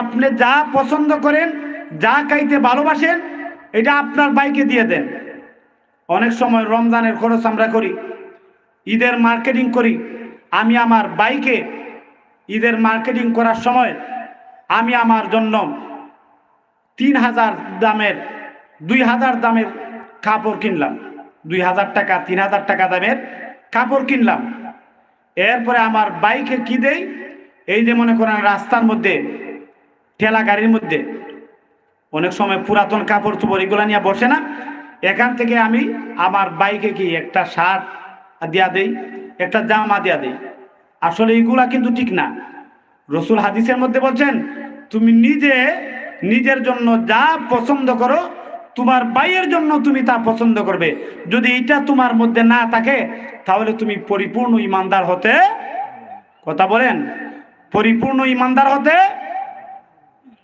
আপনি যা পছন্দ করেন, যা খাইতে ভালোবাসেন, এটা আপনার বাইকে দিয়ে দেন। অনেক সময় রমজানের খরচ আমরা করি, ঈদের মার্কেটিং করি। আমি আমার বাইকে ঈদের মার্কেটিং করার সময় আমি আমার জন্য তিন হাজার দামের, দুই হাজার দামের কাপড় কিনলাম। দুই হাজার টাকা, তিন হাজার টাকা দামের কাপড় কিনলাম। এরপরে আমার বাইকে কি দেই? এই যে মনে করেন রাস্তার মধ্যে ঠেলা গাড়ির মধ্যে। অনেক সময় পুরাতন কাপড় চোপড় এগুলো নিয়ে বসে না। এখান থেকে আমি আমার বাইকে কি একটা শার্ট দিয়া দেই, একটা জামা দিয়া দেই। আসলে এইগুলা কিন্তু ঠিক না। রসুল হাদিসের মধ্যে বলছেন, তুমি নিজে নিজের জন্য যা পছন্দ করো, তোমার বাইয়ের জন্য তুমি তা পছন্দ করবে। যদি এটা তোমার মধ্যে না থাকে, তাহলে তুমি পরিপূর্ণ ইমানদার হতে কথা বলেন। পরিপূর্ণ ইমানদার হতে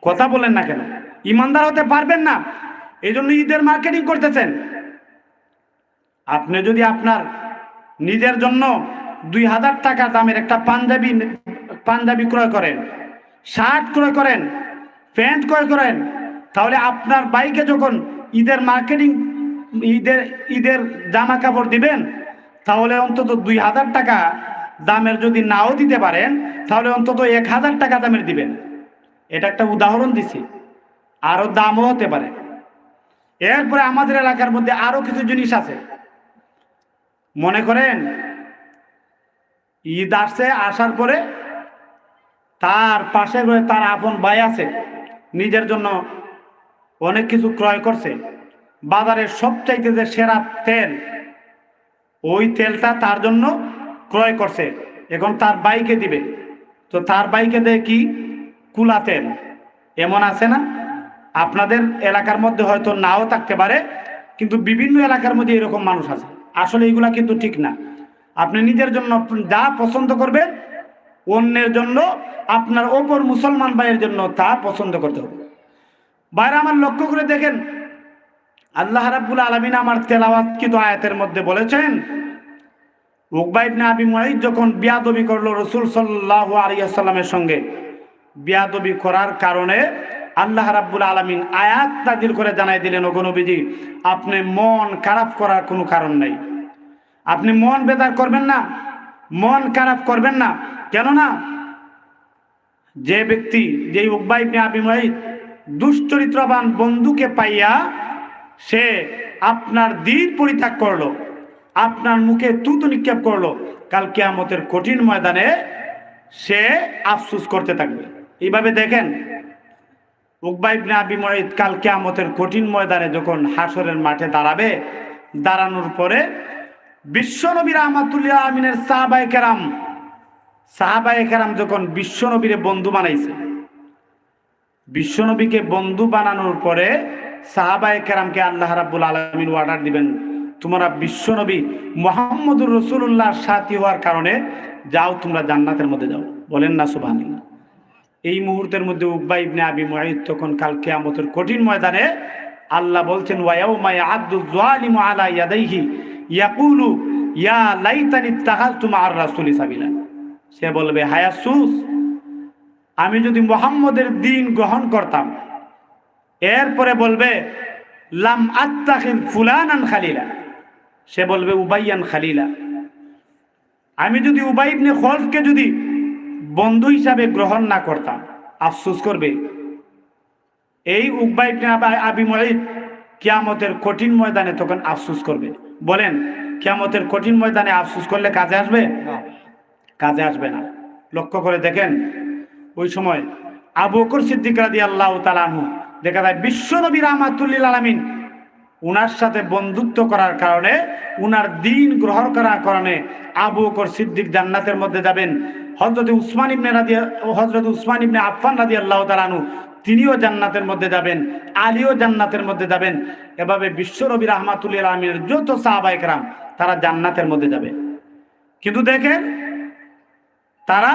কথা বলেন না কেন? ইমানদার হতে পারবেন না। এই জন্য ঈদের মার্কেটিং করতেছেন। আপনি যদি আপনার নিজের জন্য দুই হাজার টাকা দামের একটা পাঞ্জাবি পাঞ্জাবি ক্রয় করেন, শার্ট ক্রয় করেন, প্যান্ট ক্রয় করেন, তাহলে আপনার বাইকে যখন ঈদের মার্কেটিং ঈদের ঈদের জামা কাপড় দিবেন, তাহলে অন্তত দুই হাজার টাকা দামের যদি নাও দিতে পারেন, তাহলে অন্তত এক হাজার টাকা দামের দিবেন। এটা একটা উদাহরণ দিছি। আরও দামও হতে পারে। এরপরে আমাদের এলাকার মধ্যে আরও কিছু জিনিস আছে। মনে করেন, ঈদ আসছে, আসার পরে তার পাশে তার আপন ভাই আছে, নিজের জন্য অনেক কিছু ক্রয় করছে। বাজারের সবচাইতে যে সেরা তেল, ওই তেলটা তার জন্য ক্রয় করছে। এখন তার বাইকে দিবে। তো তার বাইকে দেয় কি? কুলা তেল এমন আছে না? আপনাদের এলাকার মধ্যে হয়তো নাও থাকতে পারে, কিন্তু বিভিন্ন এলাকার মধ্যে এরকম মানুষ আছে। আসলে এগুলা কিন্তু ঠিক না। আপনি নিজের জন্য যা পছন্দ করবেন, অন্যের জন্য, আপনার ওপর মুসলমান ভাইয়ের জন্য তা পছন্দ করতে হবে। বাইরে আমার লক্ষ্য করে দেখেন, আল্লাহ রাব্বুল আলমিন আমার তেলাওয়াত কিন্তু আয়াতের মধ্যে বলেছেন উকবাইবনে আবি মুআইদ যখন বিয়াদবি করল রসুল সাল্লাহ আলিয়াল্লামের সঙ্গে বিয়াদবি করার কারণে আল্লাহ রাব্বুল আলমিন আয়াত নাজিল করে জানাই দিলেন ওগনবীজি আপনি মন খারাপ করার কোনো কারণ নাই। আপনি মন বেদার করবেন না, মন খারাপ করবেন না। কেননা, যে ব্যক্তি যেই উকবাইবনে আবি মুআইদ দুশ্চরিত্রবান বন্ধুকে পাইয়া সে আপনার দিন পরিত্যাগ করল, আপনার মুখে তুতু নিক্ষেপ করল, কাল কেয়ামতের কঠিন ময়দানে সে আফসুস করতে থাকবে। এইভাবে দেখেন উকবাইবনে আবি মহিদ কাল কেয়ামতের কঠিন ময়দানে যখন হাসরের মাঠে দাঁড়াবে, দাঁড়ানোর পরে বিশ্বনবী রহমাতুল্লাহ আমিনের সাহাবাই কেরাম সাহাবাই কেরাম যখন বিশ্বনবীরে বন্ধু বানাইছে বিশ্বনবীকে বন্ধু বানানোর পরে সাহাবায় কেরামকে আল্লাহ রাব্বুল আলমিন অর্ডার দিবেন, তোমরা বিশ্বনবী মোহাম্মদুর রসুল্লাহর সাথী হওয়ার কারণে যাও, তোমরা জান্নাতের মধ্যে যাও। বলেন না সুবাহানি এই মুহূর্তের মধ্যে উব্বা ইবনে আবি মুঈদ তখন কাল কিয়ামতের কঠিন ময়দানে আল্লাহ বলছেন ওয়ায়াউমা ইয়াদু যালিমু আলা ইয়াদাইহি, ইয়াকুলু, ইয়া লাইতানি তাখাযতু মা'আর রাসূলি সাবিলা। সে বলবে হায়াসুস আমি যদি মোহাম্মদের দিন গ্রহণ করতাম, এরপরে বলবে, লাম আত্তাখিল ফুলানান খালিলা। সে বলবে, উবাইয়ান খালিলা। আমি যদি উবাইবনে খলফকে যদি বন্ধু হিসাবে গ্রহণ না করতাম আফসোস করবে। এই উবাইবনে আবি মহিদ কিয়ামতের কঠিন ময়দানে তখন আফসোস করবে। বলেন, কিয়ামতের কঠিন ময়দানে আফসোস করলে কাজে আসবে? কাজে আসবে না। লক্ষ্য করে দেখেন, ওই সময় আবু বকর সিদ্দিক রাদি আল্লাহ তালানহু দেখা যায় বিশ্বনবী রহমাতুল্লিল আলমিন উনার সাথে বন্ধুত্ব করার কারণে, উনার দিন গ্রহণ করার কারণে আবু বকর সিদ্দিক জান্নাতের মধ্যে যাবেন। হজরত উসমান ইবনে রাদি হজরত উসমান ইবনে আফফান রাদি আল্লাহ তালানু তিনিও জান্নাতের মধ্যে যাবেন, আলীও জান্নাতের মধ্যে যাবেন। এভাবে বিশ্বনবী রহমাতুল্লিল আলমিনের যত সাহাবাইকরাম তারা জান্নাতের মধ্যে যাবে। কিন্তু দেখেন, তারা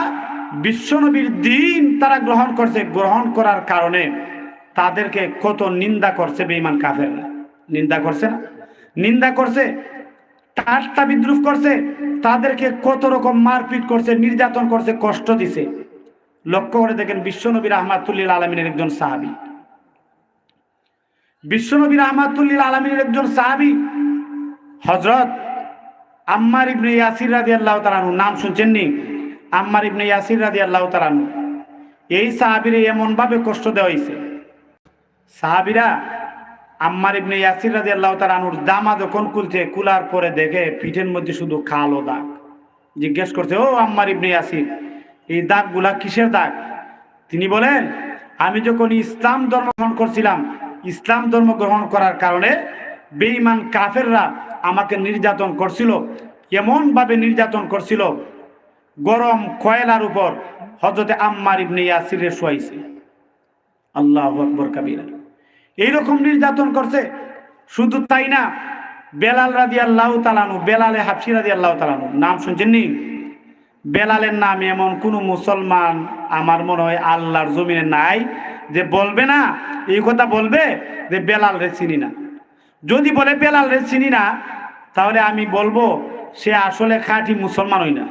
বিশ্বনবীর দিন তারা গ্রহণ করছে। গ্রহণ করার কারণে তাদেরকে কত নিন্দা করছে বেঈমান কাফেররা। নিন্দা করছে না। নিন্দা করছে ঠাট্টা বিদ্রুপ করছে, তাদেরকে কত রকম মারপিট করছে, নির্যাতন করছে, কষ্ট দিছে। লক্ষ্য করে দেখেন বিশ্বনবী রহমাতুল্লিল আলমিনের একজন সাহাবি। বিশ্বনবী রহমাতুল্লিল আলমিনের একজন সাহাবি হজরত আম্মার ইবনে ইয়াসির রাজি আল্লাহ তালানু নাম শুনছেন নি? আম্মার ইবনে ইয়াসির রাজি আল্লাহ তালানু এই সাহাবিরে এমনভাবে কষ্ট দেওয়া হয়েছে সাহাবিরা আম্মার ইবনে ইয়াসির রাজি আল্লাহ তালানুর জামা যখন খুলছে কুলার পরে দেখে পিঠের মধ্যে শুধু কালো দাগ। জিজ্ঞেস করছে, ও আম্মার ইবনে ইয়াসির, এই দাগগুলা কিসের দাগ? তিনি বলেন, আমি যখন ইসলাম ধর্ম গ্রহণ করছিলাম, ইসলাম ধর্ম গ্রহণ করার কারণে বেঈমান কাফেররা আমাকে নির্যাতন করছিল, এমনভাবে নির্যাতন করছিল, গরম কয়লার উপর হজরতে আম্মার ইবনে ইয়াসিরের শোয়াইছে। আল্লাহ আকবর কাবিরা। এইরকম নির্যাতন করছে। শুধু তাই না, বেলাল রাদি আল্লাহ তালানু বেলালে হাফসি রাদি আল্লাহ তালানু নাম শুনছেন নি? বেলালের নাম এমন কোনো মুসলমান আমার মনে হয় আল্লাহর জমিনে নাই যে বলবে না, এই কথা বলবে যে বেলাল রে চিনি না। যদি বলে বেলাল রে চিনি না, তাহলে আমি বলব সে আসলে খাঁটি মুসলমান হই না।